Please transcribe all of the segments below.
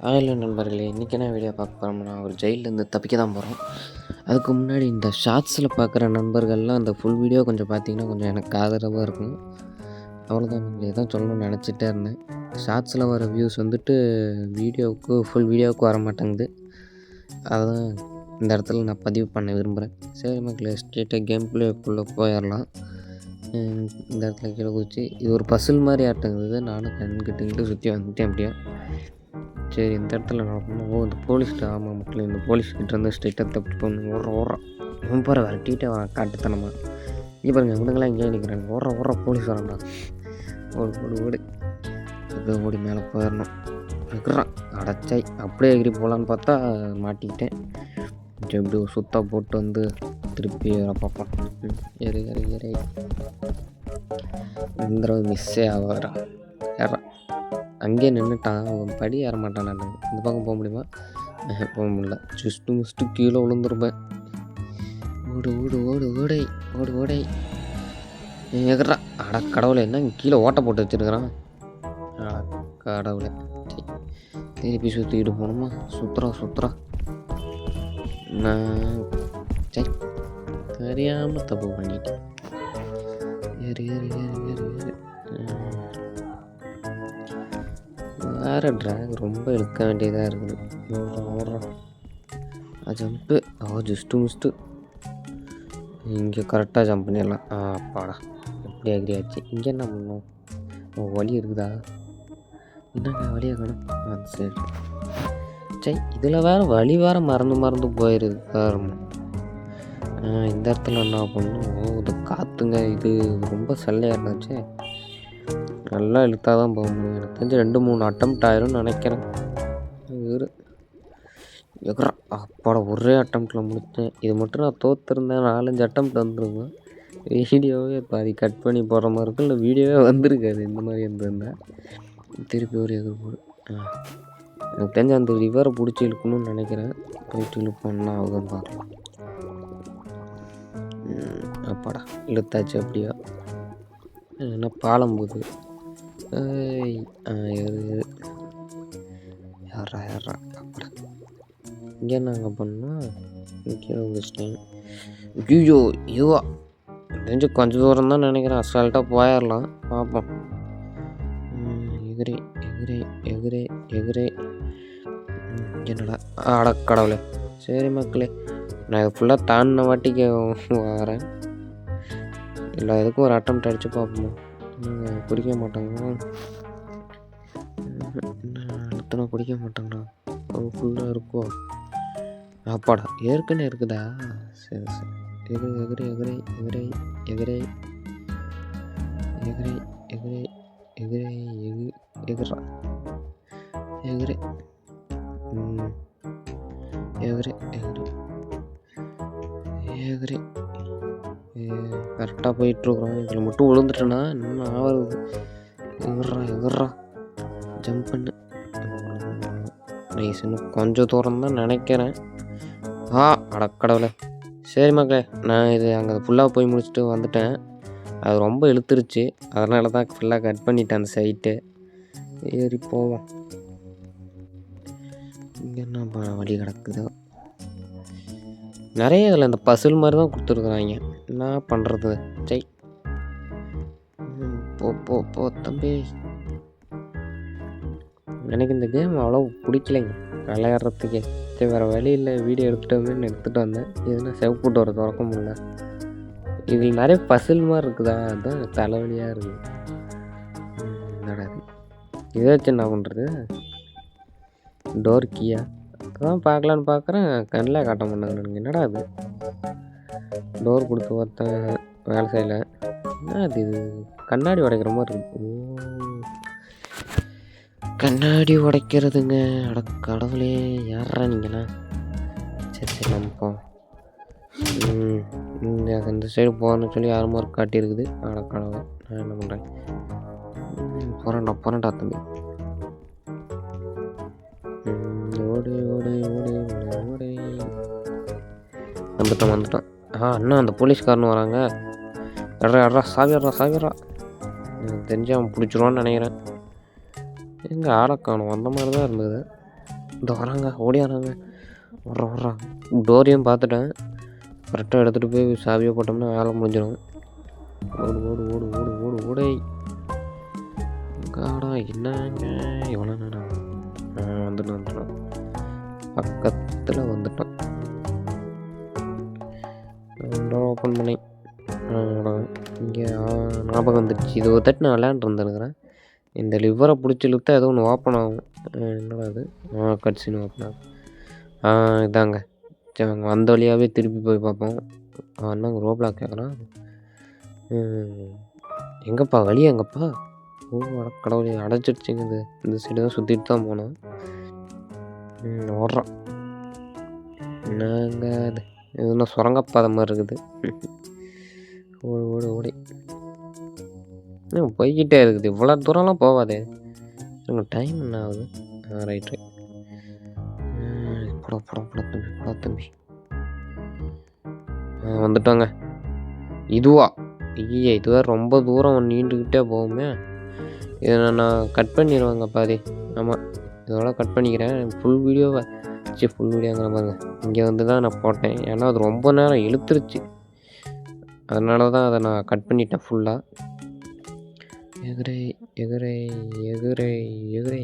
ஆயில நண்பர்களே இன்றைக்கி என்ன வீடியோ பார்க்க போகிறோம்னா ஒரு ஜெயிலேருந்து தப்பிக்க தான் போகிறோம் அதுக்கு முன்னாடி இந்த ஷார்ட்ஸில் பார்க்குற நண்பர்கள்லாம் அந்த ஃபுல் வீடியோ கொஞ்சம் பார்த்தீங்கன்னா கொஞ்சம் எனக்கு ஆதரவாக இருக்கும். அவ்வளோதான் நீங்கள் தான் சொல்லணும்னு நினச்சிட்டே இருந்தேன். ஷார்ட்ஸில் வர வியூஸ் வந்துட்டு வீடியோவுக்கு ஃபுல் வீடியோவுக்கு வர மாட்டேங்குது. அதுதான் இந்த இடத்துல நான் பதிவு பண்ண விரும்புகிறேன் சரி மக்களே ஸ்ட்ரெயிட்டாக கேம் பிளேக்குள்ளே போயிடலாம். இந்த இடத்துல கீழே குதிச்சு இது ஒரு பசில் மாதிரி ஆட்டங்குது நானும் கண்கிட்டுக்கிட்டு சுற்றி வந்துட்டேன் அப்படியே. சரி இந்த இடத்துல நடக்கணும். ஓ இந்த போலீஸ்கிட்ட ஆமாம் மக்கள் இந்த போலீஸ்கிட்ட இருந்து ஸ்ட்ரெயிட்டாக தப்பிட்டு போகணும் ஓடுற ஓடுறான் இவன் பாரு விரட்டிகிட்டே வரான் காட்டுத்தனமா. இங்கே பாருங்க இவனுங்களாம் இங்கேயே நிற்கிறாங்க ஓடுற ஓடுற போலீஸ் வரான்டா. ஓடு ஓடு ஓடு. எப்படியோ ஓடி மேலே போயிடணும். இருக்கிறான் அடைச்சாய் அப்படியே எகிரி போகலான்னு பார்த்தா மாட்டிக்கிட்டேன். கொஞ்சம் எப்படி ஒரு போட்டு வந்து திருப்பி வர பார்ப்பான். ஏறு ஏறு ஏறு. இந்த மிஸ்ஸே ஆகிறான் ஏறான் அங்கேயே நின்றுட்டான் அவன் படி ஏற மாட்டான் நான். இந்த பக்கம் போக முடியுமா? போக முடியல. ஜுஸ்ட்டு மிஸ்ட்டு கீழே விழுந்துருப்பேன். ஓடு ஓடு ஓடு ஓடை ஓடு ஓடை. எகிறா அட கடவுளை என்ன கீழே ஓட்டை போட்டு வச்சிருக்கிறான்? அட கடவுளை. திருப்பி சுற்றிக்கிட்டு போகணுமா? சுற்றுறா சுற்றுறா நான் சரி தெரியாமல் தப்பு பண்ணிட்டேன். ஏறு ஏறு ஏறு ஏறு ஏறு. வேறு ட்ராக் ரொம்ப இழுக்க வேண்டியதாக இருக்குது. ஆ ஜம்ப்பு ஆ ஜஸ்ட்டு மிஸ்ட்டு இங்கே கரெக்டாக ஜம்ப் பண்ணிடலாம். ஆ அப்பாடா. எப்படி அக்ரி ஆச்சு? இங்கே என்ன பண்ணணும்? ஓ வழி இருக்குதா? என்னங்க வழியை காணும் சரி. சரி இதில் வேறு வழி வேறு மறந்து மறந்து போயிடுது இந்த இடத்துல என்ன பண்ணணும்? ஓ இது காற்றுங்க இது ரொம்ப செல்லையாக இருந்துச்சு. நல்லா இழுத்தாக தான் போக முடியும். எனக்கு தெரிஞ்சு ரெண்டு மூணு அட்டம்ப்ட் ஆயிரும்னு நினைக்கிறேன். இரு. எக்ரா அப்பாட ஒரே அட்டம்ப்டில் முடித்தேன் இது மட்டும் நான் தோற்றுருந்தேன் நாலஞ்சு அட்டம்ப்ட் வந்துருக்கும். வீடியோவே பாதி கட் பண்ணி போடுற மாதிரி இருக்கும். இல்லை வீடியோவே வந்திருக்காது இந்த மாதிரி இருந்திருந்தேன் திருப்பி ஒரு எதிர் போடு. எனக்கு தெரிஞ்ச அந்த ரிவரை பிடிச்சி இழுக்கணும்னு நினைக்கிறேன். பிடிச்சி இழுப்போம்னா ஆகுதுன்னு பார்க்கலாம் அப்பாடா இழுத்தாச்சு அப்படியா? என்ன பாலம் போகுது. ஏய் ஆ ஏறு ஏறு யாரா யாரா இங்கே நாங்கள் பண்ணால் கீழே வச்சிட்டேன் ஐயோ இதுவா தெரிஞ்சு கொஞ்சம் தூரம் தான் நினைக்கிறேன் அசால்ட்டாக போயிடலாம் பார்ப்போம் எகிரே எகிரே எகிரே எகிரே என்னடா அட கடவுளே சரி மக்களே நான் ஃபுல்லாக தாண்டின வாட்டிக்கு வரேன் எல்லா இதுக்கும் ஒரு அட்டம் அடித்து பார்ப்போம் குடிக்க மாட்டாங்களா அத்தனை குடிக்க மாட்டாங்களா? அவள் ஃபுல்லாக இருக்கோ? அப்பாடா ஏற்கனவே இருக்குதா? சரி சரி. எது எதிரே எதிரே எதிரே எதிரே. எதிரே எதிரே எதிரே எகு எதிரா? எதிரே. எதிரே எதிரே. எதிரே. கரெக்டாக போயிட்டுருக்குறோம். இதில் மட்டும் விழுந்துட்டேன்னா இன்னும் ஆகிறது? எகுறா எகுறா ஜம்ப் பண்ணு. நைஸ் இன்னும் கொஞ்சம் தூரம் தான் நினைக்கிறேன். ஆ அடக்கடவுளே சரி மக்களே நான் இது அங்கே ஃபுல்லாக போய் முடிச்சுட்டு வந்துட்டேன். அது ரொம்ப இழுத்துருச்சு. அதனால தான் ஃபுல்லாக கட் பண்ணிட்டேன் அந்த சைட்டு ஏறி போவோம். இங்கே என்ன வழி கிடக்குதோ? நிறைய இதில் இந்த பசில் மாதிரி தான் கொடுத்துருக்குறாங்க. என்ன பண்ணுறது சை போ போ போ தம்பி. எனக்கு இந்த கேம் அவ்வளோ பிடிக்கலைங்க. விளையாடுறதுக்கே. சரி வேறு வழியில் வீடியோ எடுத்துகிட்டு வந்து எடுத்துகிட்டு வந்தேன். இதுனா போட்டு வர திறக்க முடியல. இதில் நிறைய பசில் மாதிரி இருக்குதா? அதுதான் தலைவலியாக இருக்குது ம், இதை? வச்சு என்ன பண்ணுறது டோர் கீயா அதான் பார்க்கலான்னு பார்க்குறேன். கண்ணில் காட்ட மாட்டாங்க என்னடா அது டோர் கொடுத்து ஒருத்தன் வேலை செய்யலை. என்ன அது இது கண்ணாடி உடைக்கிற மாதிரி இருக்கு. ஓ. கண்ணாடி உடைக்கிறதுங்க. அட கடவுளே யாரா நீங்கண்ணா சரி சரி நம்ம இந்த சைடு போகணும்னு சொல்லி யாரும் மார்க் காட்டியிருக்குது. அட கடவுள் நான் என்ன பண்ணுறேன் போகிறேன்டா போகிறேன்டா தம்பி. ஓடு ஓடு ஓடு ஓடு ஓடு. வந்துட்டோம் வந்துட்டோம். ஆ அண்ணா அந்த போலீஸ்காரன் வராங்க. அட்ரா அட்ரா சாவிடுறா சாவிடுறா எனக்கு தெரிஞ்சு அவன் பிடிச்சிருவான்னு நினைக்கிறேன். எங்கே ஆளை அந்த மாதிரி தான் இருந்தது. இந்த வராங்க ஓடியாராங்க வர்ற வர்றா. டோரியும் பார்த்துட்டேன். கரெக்டாக எடுத்துகிட்டு போய் சாவியை போட்டோம்னா வேலை முடிஞ்சிடும். ஓடு ஓடு ஓடு ஓடு ஓடு ஓடை. காடா என்னங்க? எவ்வளோ நேரம் ஆ வந்துட்டோம் வந்துட்டோம் பக்கத்தில் வந்துட்டோம் ஓப்பன் பண்ணி இங்கே ஞாபகம் வந்துடுச்சு இது ஒரு தட்டு நான் விளையாண்டுருந்துருக்குறேன் இந்த லிவரை பிடிச்சி இழுத்தா ஏதோ ஒன்று ஓப்பன் ஆகும். ஆ, என்னடா அது ஆ கட்சின்னு ஓப்பன் ஆகும். ஆ இதாங்க. சரி அங்கே வந்த வழியாகவே திருப்பி போய் பார்ப்போம். அவன் என்னங்க ரோப்ளாக் கேட்குறான் எங்கப்பா வழி எங்கப்பா? ஓ அட கடவுளே அடைச்சிடுச்சிங்க இது. இந்த சைடு தான் சுற்றிட்டு தான் போனோம். ம், ஓடுறான். என்னங்க அது இது இன்னும் சுரங்கப்பாதை மாதிரி இருக்குது. ஓடு ஓடு ஓடி. போய்கிட்டே இருக்குது. இவ்வளோ தூரம்லாம் போகாதே. டைம் என்ன ஆகுது? ஆ ரைட் ரைட் படம் படம் படம் தம்பி படம் தம்பி. ஆ வந்துட்டோங்க. இதுவா? ஐயா இதுவே ரொம்ப தூரம் நீண்டுக்கிட்டே போகுமே. இதை நான் கட் பண்ணிடுவேங்க பாதி. ஆமாம் இதோட கட் பண்ணிக்கிறேன். ஃபுல் வீடியோவை சரி ஃபுல் வீடியோங்கிற பாருங்க இங்கே வந்து தான் நான் போட்டேன். ஏன்னா அது ரொம்ப நேரம் இழுத்துருச்சு. அதனால தான் அதை நான் கட் பண்ணிட்டேன் ஃபுல்லாக எதிரை எதிரை எதிரை எதிரை.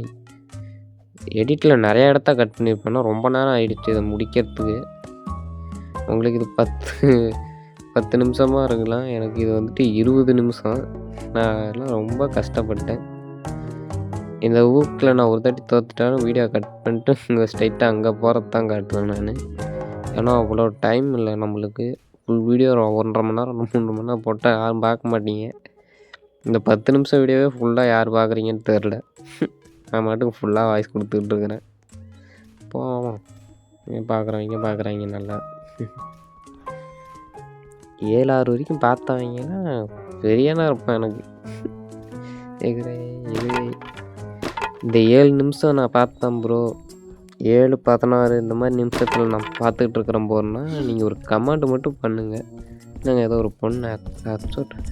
எடிட்டில் நிறையா இடத்த கட் பண்ணியிருப்பேன்னா ரொம்ப நேரம் ஆயிடுச்சு இதை முடிக்கிறதுக்கு. உங்களுக்கு இது பத்து பத்து நிமிஷமாக இருக்கலாம். எனக்கு இது வந்துட்டு இருபது நிமிஷம். நான் எல்லாம் ரொம்ப கஷ்டப்பட்டேன். இந்த ஊக்கில் நான் ஒரு தாட்டி தோத்துட்டாலும் வீடியோ கட் பண்ணிட்டு இங்கே ஸ்ட்ரைட்டாக அங்கே போகிறது தான் காட்டுவேன் நான். ஏன்னா அவ்வளோ டைம் இல்லை நம்மளுக்கு. ஃபுல் வீடியோ ஒன்றரை மணி நேரம் மூணு மணி நேரம் போட்டால் யாரும் பார்க்க மாட்டீங்க. இந்த பத்து நிமிஷம் வீடியோவே ஃபுல்லாக யார் பார்க்குறீங்கன்னு தெரில நான் மாட்டுக்கு ஃபுல்லாக வாய்ஸ் கொடுத்துக்கிட்டு இருக்கிறேன். போவோம். இங்கே பார்க்குறவங்க பார்க்குறாங்க நல்லா. ஏழு ஆறு வரைக்கும் பார்த்தவங்கன்னா பெரியனா இருப்பேன் எனக்கு. எகிறே எகிறே இந்த ஏழு நிமிஷம் நான் பார்த்தேன் ப்ரோ ஏழு பதினாறு இந்த மாதிரி நிமிஷத்தில் நான் பார்த்துக்கிட்டு இருக்கிறேன் போறேன்னா நீங்கள் ஒரு கமெண்ட் மட்டும் பண்ணுங்கள் நாங்கள் ஏதோ ஒரு பொண்ணு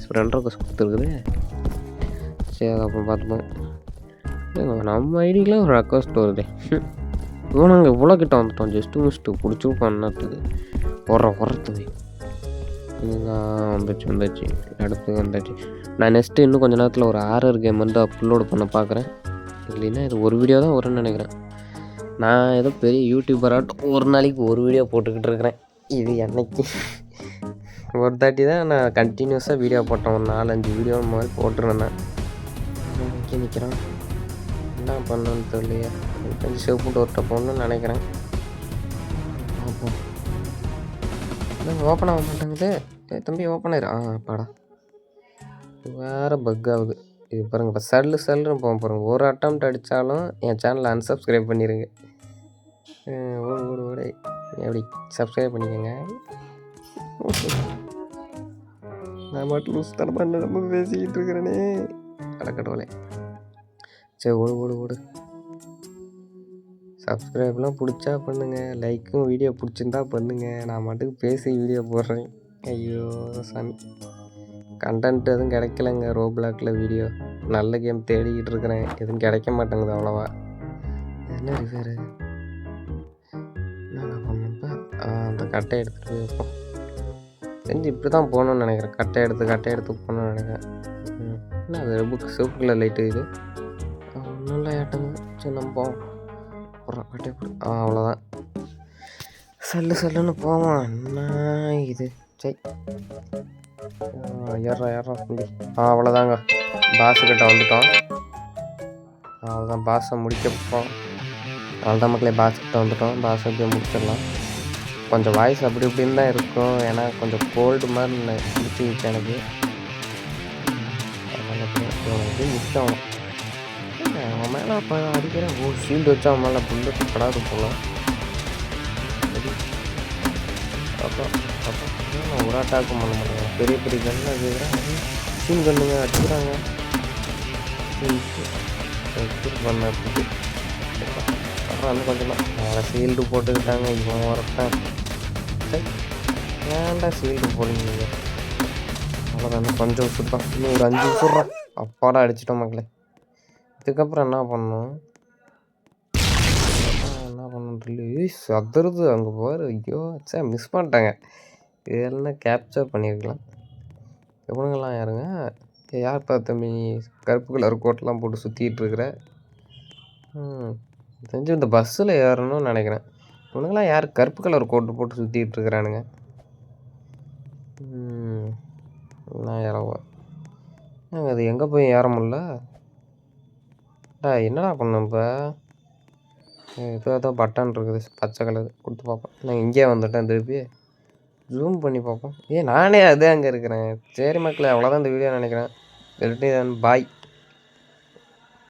ஃப்ரெண்ட் கோஸ் கொடுத்துருக்குது. சரி அதை அப்புறம் பார்த்துப்போம். நம்ம ஐடிக்கெலாம் ஒரு ரெக்வஸ்ட் வருது. இவன் நாங்கள் இவ்வளோ கிட்ட வந்துட்டோம். ஜஸ்ட்டு மிஸ்ட்டு பிடிச்சி பண்ணத்துக்கு உர உரத்துக்கு இதுதான் வந்துச்சு வந்துச்சு. அடுத்து வந்துச்சு. நான் நெக்ஸ்ட்டு இன்னும் கொஞ்ச நேரத்தில் ஒரு ஆர்ஆர் கேம் வந்து அப்லோடு பண்ண பார்க்குறேன். இல்லைன்னா இது ஒரு வீடியோ தான் வரும்னு நினைக்கிறேன். நான் ஏதோ பெரிய யூடியூபராட்டம் ஒரு நாளைக்கு ஒரு வீடியோ போட்டுக்கிட்டு இருக்கிறேன். இது என்னைக்கு? ஒரு தாட்டி தான் நான் கண்டினியூஸாக வீடியோ போட்டேன். ஒரு நாலஞ்சு வீடியோ மாதிரி போட்டுருந்தேன். இங்கே நிற்கிறான் என்ன பண்ணணும்னு தெரியலையே. கொஞ்சம் சிவப்பு டோர்ட்ட போகணும்னு நினைக்கிறேன். பார்ப்போம். ஓப்பன் ஆக மாட்டேங்குது? தம்பி ஓப்பன் ஆயிரும் ஆ பாடா. வேறு பக் ஆகுது. இது பாருங்கள் இப்போ சல்லு சல்லுன்னு போக பாருங்க. ஒரு அட்டம் அடித்தாலும் என் சேனலை அன்சப்ஸ்கிரைப் பண்ணிடுங்க ஓடு ஓடு ஓடு. எப்படி? சப்ஸ்கிரைப் பண்ணிக்கோங்க. நான் மட்டும் லூஸ் தரமாக நம்ம பேசிக்கிட்டு இருக்கிறேனே. கடக்கடவுளே சரி ஓடு ஓடு ஓடு. சப்ஸ்கிரைப்லாம் பிடிச்சா பண்ணுங்கள் லைக்கும் வீடியோ பிடிச்சிருந்தா பண்ணுங்கள் நான் மட்டும் பேசி வீடியோ போடுறேன். ஐயோ சாமி. கண்டென்ட் எதுவும் கிடைக்கலங்க ரோ வீடியோ நல்ல கேம் தேடிக்கிட்டு இருக்கிறேன். எதுவும் கிடைக்க மாட்டேங்குது அவ்வளோவா. என்ன ரிவேரு நாங்கள் பண்ணப்போ அந்த கட்டை எடுத்துகிட்டு போய் வைப்போம். செஞ்சு இப்படி தான் போகணும்னு நினைக்கிறேன். கட்டை எடுத்து கட்டை எடுத்து போகணும்னு நினைக்கிறேன். என்ன அது? புக் சிவப்பு கலர் லைட்டு இது? ஒன்றும் இல்லை ஏட்டங்க. சரி நம்ம போவோம். அப்புறம் கட்டை போடு. ஆ அவ்வளோதான் சல்லு சல்லுன்னு போவோம். என்ன இது? சரி. ஏறா ஏறா தம்பி ஆ அவ்வளோதாங்க பாஸுக்கிட்ட கிட்ட வந்துட்டோம். அவ்வளோதான் பாஸை முடிக்க போகிறோம் அவ்வளோதான் மக்களே பாஸ் கிட்ட வந்துட்டோம். பாஸ் அப்படியே முடிச்சிடலாம். கொஞ்சம் வாய்ஸ் அப்படி இப்படின்னு தான் இருக்கும். ஏன்னா கொஞ்சம் கோல்டு மாதிரி ந- பிடிச்சிருச்சு எனக்கு. அதனால் அப்படியே மிச்சம் அவன் மேலே அப்போ அடிக்கிறேன் ஓ ஷீல்டு வச்சு அவன் மேலே புல்லட்டு படாது போகலாம் அப்புறம் அப்புறம் நான் ஒரு அட்டாக்கும் பண்ண மாட்டேன் பெரிய பெரிய கன்னில் அடிக்கிறாங்க. சீன் கண்ணுங்க அடிக்கிறாங்க பண்ண அப்புறம் கொஞ்சம் வேறு சீல்டு போட்டுக்கிட்டாங்க. இவன் வரத்தான் ஏன்டா சீல்டு போடுங்க அவ்வளோதானே கொஞ்சம் விசுதான் இன்னும் ஒரு அஞ்சு விசுட்றோம் அப்பாடா அடிச்சிட்டோம் மக்களே. இதுக்கப்புறம் என்ன பண்ணணும்? என்ன ட்ரில்லு சதுருது அங்கே பாரு. ஐயோ சே மிஸ் பண்ணிட்டாங்க. இதெல்லாம் கேப்சர் பண்ணியிருக்கலாம். இவனுங்கெல்லாம் யாருங்க? யார்ப்பா தம்பி? நீ கருப்பு கலர் கோட்லாம் போட்டு சுற்றிட்டு தெரிஞ்சு இந்த பஸ்ஸில் ஏறணும்னு நினைக்கிறேன். இவனுங்கெல்லாம் யார் கருப்பு கலர் கோட்டு போட்டு சுற்றிட்டு இருக்கிறானுங்க நான் இறவா நாங்கள் அது எங்கே போய் ஏற முடில? டா என்னடா பண்ண இப்போ? ஏதோ ஏதோ பட்டன் இருக்குது பச்சை கலர் கொடுத்து பார்ப்போம். நான் இங்கே வந்துட்டேன் திருப்பி. ஜூம் பண்ணி பார்ப்போம். ஏ நானே அதே அங்கே இருக்கிறேன். சரி மக்களே அவ்வளோதான் இந்த வீடியோ நினைக்கிறேன். பாய்